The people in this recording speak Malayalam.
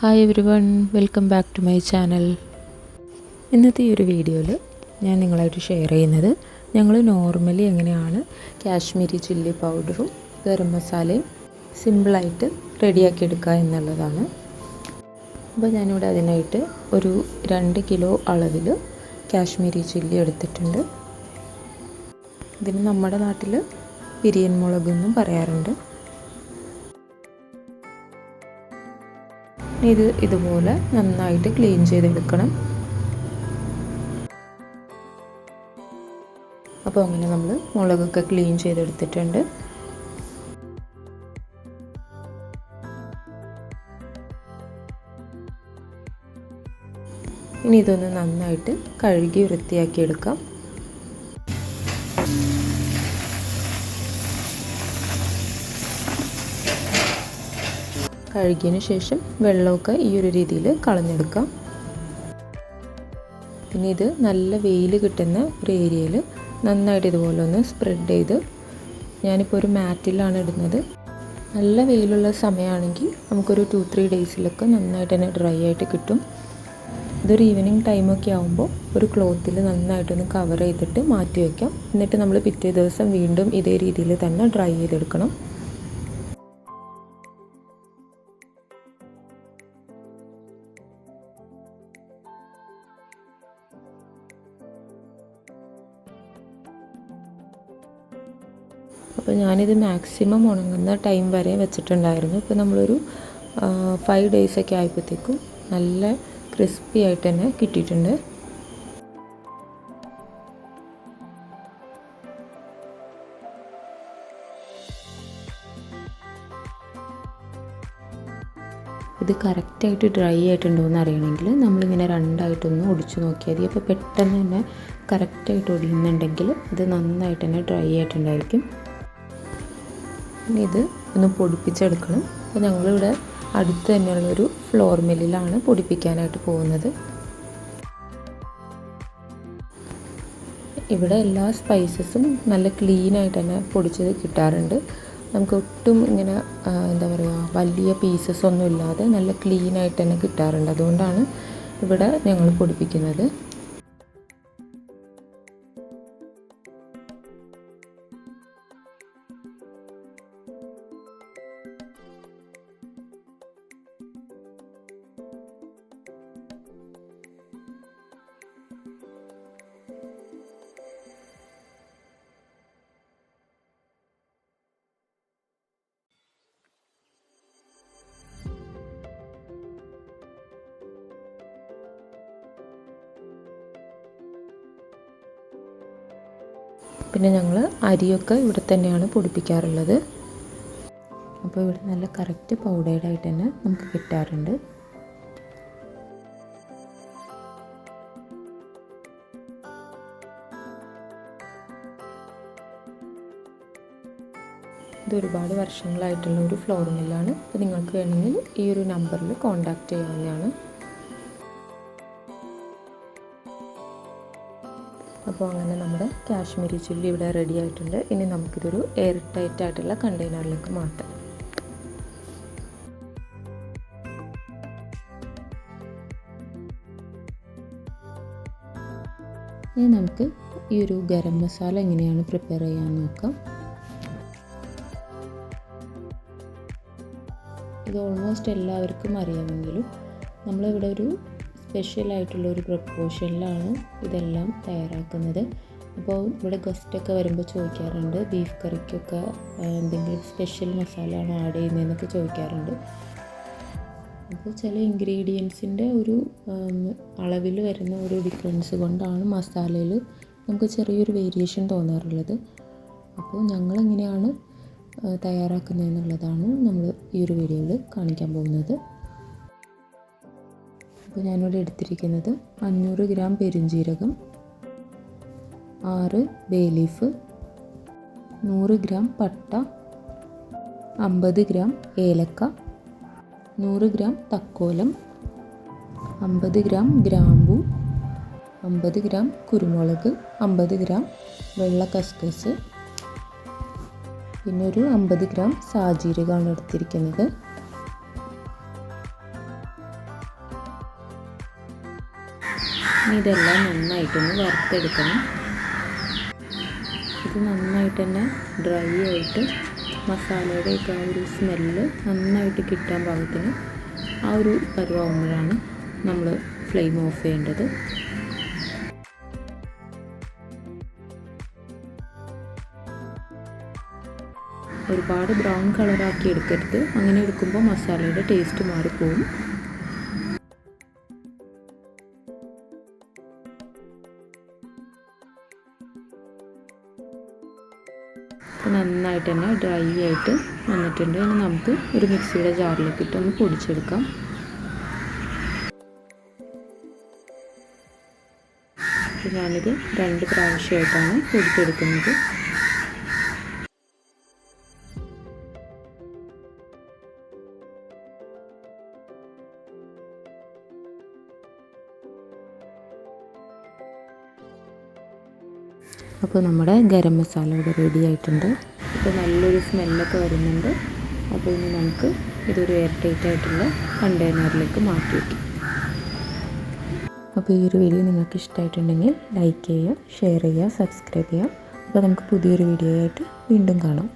Hi everyone welcome back to my channel ഇന്നത്തെ ഈ ഒരു വീഡിയോയിൽ ഞാൻ നിങ്ങളായിട്ട് ഷെയർ ചെയ്യുന്നത് ഞങ്ങൾ നോർമലി എങ്ങനെയാണ് കാശ്മീരി ചില്ലി പൗഡറും ഗരം മസാലയും സിമ്പിളായിട്ട് റെഡിയാക്കി എടുക്കുക എന്നുള്ളതാണ്. അപ്പോൾ ഞാനിവിടെ അതിനായിട്ട് ഒരു രണ്ട് കിലോ അളവിൽ കാശ്മീരി ചില്ലി എടുത്തിട്ടുണ്ട്. ഇതിന് നമ്മുടെ നാട്ടിൽ പിരിയൻ മുളകെന്നും പറയാറുണ്ട്. ഇത് ഇതുപോലെ നന്നായിട്ട് ക്ലീൻ ചെയ്തെടുക്കണം. അപ്പോൾ അങ്ങനെ നമ്മൾ മുളകൊക്കെ ക്ലീൻ ചെയ്തെടുത്തിട്ടുണ്ട്. ഇനി ഇതൊന്ന് നന്നായിട്ട് കഴുകി വൃത്തിയാക്കി കഴുകിയതിന് ശേഷം വെള്ളമൊക്കെ ഈ ഒരു രീതിയിൽ കളഞ്ഞെടുക്കാം. പിന്നെ ഇത് നല്ല വെയിൽ കിട്ടുന്ന ഒരു ഏരിയയിൽ നന്നായിട്ട് ഇതുപോലെ ഒന്ന് സ്പ്രെഡ് ചെയ്ത് ഞാനിപ്പോൾ ഒരു മാറ്റിലാണ് ഇടുന്നത്. നല്ല വെയിലുള്ള സമയമാണെങ്കിൽ നമുക്കൊരു ടു ത്രീ ഡേയ്സിലൊക്കെ നന്നായിട്ട് തന്നെ ഡ്രൈ ആയിട്ട് കിട്ടും. ഇതൊരു ഈവനിങ് ടൈമൊക്കെ ആകുമ്പോൾ ഒരു ക്ലോത്തിൽ നന്നായിട്ടൊന്ന് കവർ ചെയ്തിട്ട് മാറ്റി വയ്ക്കാം എന്നിട്ട് നമ്മൾ പിറ്റേ ദിവസം വീണ്ടും ഇതേ രീതിയിൽ തന്നെ ഡ്രൈ ചെയ്തെടുക്കണം. അപ്പോൾ ഞാനിത് മാക്സിമം ഉണങ്ങുന്ന ടൈം വരെ വെച്ചിട്ടുണ്ടായിരുന്നു. ഇപ്പോൾ നമ്മളൊരു ഫൈവ് ഡേയ്സൊക്കെ ആയപ്പോഴത്തേക്കും നല്ല ക്രിസ്പി ആയിട്ട് തന്നെ കിട്ടിയിട്ടുണ്ട്. ഇത് കറക്റ്റായിട്ട് ഡ്രൈ ആയിട്ടുണ്ടോ എന്ന് അറിയണമെങ്കിൽ നമ്മളിങ്ങനെ രണ്ടായിട്ടൊന്ന് ഒടിച്ചു നോക്കിയാൽ മതി. അപ്പോൾ പെട്ടെന്ന് തന്നെ കറക്റ്റായിട്ട് ഒടിയുന്നുണ്ടെങ്കിൽ ഇത് നന്നായിട്ട് തന്നെ ഡ്രൈ ആയിട്ടുണ്ടായിരിക്കും. ഇനി ഇത് ഒന്ന് പൊടിപ്പിച്ചെടുക്കണം. അപ്പോൾ ഞങ്ങളിവിടെ അടുത്ത് തന്നെയുള്ളൊരു ഫ്ലോർ മില്ലിലാണ് പൊടിപ്പിക്കാനായിട്ട് പോകുന്നത്. ഇവിടെ എല്ലാ സ്പൈസസും നല്ല ക്ലീനായിട്ട് തന്നെ പൊടിച്ചത് കിട്ടാറുണ്ട്. നമുക്ക് ഒട്ടും ഇങ്ങനെ എന്താ പറയുക വലിയ പീസസ് ഒന്നും ഇല്ലാതെ നല്ല ക്ലീനായിട്ട് തന്നെ കിട്ടാറുണ്ട്. അതുകൊണ്ടാണ് ഇവിടെ ഞങ്ങൾ പൊടിപ്പിക്കുന്നത്. പിന്നെ ഞങ്ങൾ അരിയൊക്കെ ഇവിടെ തന്നെയാണ് പൊടിപ്പിക്കാറുള്ളത്. അപ്പോൾ ഇവിടെ നല്ല കറക്റ്റ് ആയിട്ട് തന്നെ നമുക്ക് കിട്ടാറുണ്ട്. ഇത് ഒരുപാട് വർഷങ്ങളായിട്ടുള്ള ഒരു ഫ്ലോർ മില്ലാണ് അപ്പോൾ നിങ്ങൾക്ക് വേണമെങ്കിൽ ഈ ഒരു നമ്പറിൽ കോൺടാക്റ്റ് ചെയ്യാവുന്നതാണ്. അപ്പോൾ അങ്ങനെ നമ്മുടെ കാശ്മീരി ചില്ലി ഇവിടെ റെഡി ആയിട്ടുണ്ട്. ഇനി നമുക്കിതൊരു എയർ ടൈറ്റ് ആയിട്ടുള്ള കണ്ടെയ്നറിലേക്ക് മാറ്റാം. ഇനി നമുക്ക് ഈ ഒരു ഗരം മസാല എങ്ങനെയാണ് പ്രിപ്പയർ ചെയ്യാൻ നോക്കാം. ഇത് ഓൾമോസ്റ്റ് എല്ലാവർക്കും അറിയാമെങ്കിലും നമ്മളിവിടെ ഒരു സ്പെഷ്യൽ ആയിട്ടുള്ള ഒരു പ്രപ്പോഷനിലാണ് ഇതെല്ലാം തയ്യാറാക്കുന്നത്. അപ്പോൾ ഇവിടെ ഗസ്റ്റൊക്കെ വരുമ്പോൾ ചോദിക്കാറുണ്ട് ബീഫ് കറിക്കൊക്കെ എന്തെങ്കിലും സ്പെഷ്യൽ മസാല ആണ് ആഡ് ചെയ്യുന്നതെന്നൊക്കെ ചോദിക്കാറുണ്ട്. അപ്പോൾ ചില ഇൻഗ്രീഡിയൻസിന്റെ ഒരു അളവിൽ വരുന്ന ഒരു ഡിഫറൻസ് കൊണ്ടാണ് മസാലയിൽ നമുക്ക് ചെറിയൊരു വേരിയേഷൻ തോന്നാറുള്ളത്. അപ്പോൾ ഞങ്ങൾ ഞങ്ങളെങ്ങനെയാണ് തയ്യാറാക്കുന്നതെന്നുള്ളതാണ് നമ്മൾ ഈ ഒരു വീഡിയോയിൽ കാണിക്കാൻ പോകുന്നത്. അപ്പോൾ ഞാനിവിടെ എടുത്തിരിക്കുന്നത് അഞ്ഞൂറ് ഗ്രാം പെരുംജീരകം ആറ് ബേലീഫ് നൂറ് ഗ്രാം പട്ട അമ്പത് ഗ്രാം ഏലക്ക നൂറ് ഗ്രാം തക്കോലം അമ്പത് ഗ്രാം ഗ്രാമ്പു അമ്പത് ഗ്രാം കുരുമുളക് അമ്പത് ഗ്രാം വെള്ള കസ്കസ് പിന്നെ ഒരു അമ്പത് ഗ്രാം സാജീരകമാണ് എടുത്തിരിക്കുന്നത്. ഇതെല്ലാം നന്നായിട്ടൊന്ന് വറുത്തെടുക്കണം. ഇത് നന്നായിട്ട് തന്നെ ഡ്രൈ ആയിട്ട് മസാലയുടെയൊക്കെ ആ ഒരു സ്മെല്ല് നന്നായിട്ട് കിട്ടാൻ പാകത്തിന് ആ ഒരു പരുവാകുമ്പോഴാണ് നമ്മൾ ഫ്ലെയിം ഓഫ് ചെയ്യേണ്ടത്. ഒരുപാട് ബ്രൗൺ കളറാക്കി എടുക്കരുത്. അങ്ങനെ എടുക്കുമ്പോൾ മസാലയുടെ ടേസ്റ്റ് മാറിപ്പോവും. നന്നായിട്ട് തന്നെ ഡ്രൈ ആയിട്ട് വന്നിട്ടുണ്ട്. ഇനി നമുക്ക് ഒരു മിക്സിയുടെ ജാറിലേക്ക് ഇട്ട് ഒന്ന് പൊടിച്ചെടുക്കാം. ഞാനിത് രണ്ട് പ്രാവശ്യമായിട്ടാണ് പൊടിച്ചെടുക്കുന്നത്. അപ്പോൾ നമ്മുടെ ഗരം മസാല ഇവിടെ റെഡി ആയിട്ടുണ്ട്. ഇപ്പോൾ നല്ലൊരു സ്മെല്ലൊക്കെ വരുന്നുണ്ട്. അപ്പോൾ ഇനി നമുക്ക് ഇതൊരു എയർ ടൈറ്റ് ആയിട്ടുള്ള കണ്ടെയ്നറിലേക്ക് മാറ്റി വയ്ക്കാം അപ്പോൾ ഈ ഒരു വീഡിയോ നിങ്ങൾക്ക് ഇഷ്ടമായിട്ടുണ്ടെങ്കിൽ ലൈക്ക് ചെയ്യുക ഷെയർ ചെയ്യുക സബ്സ്ക്രൈബ് ചെയ്യുക. അപ്പോൾ നമുക്ക് പുതിയൊരു വീഡിയോ ആയിട്ട് വീണ്ടും കാണാം.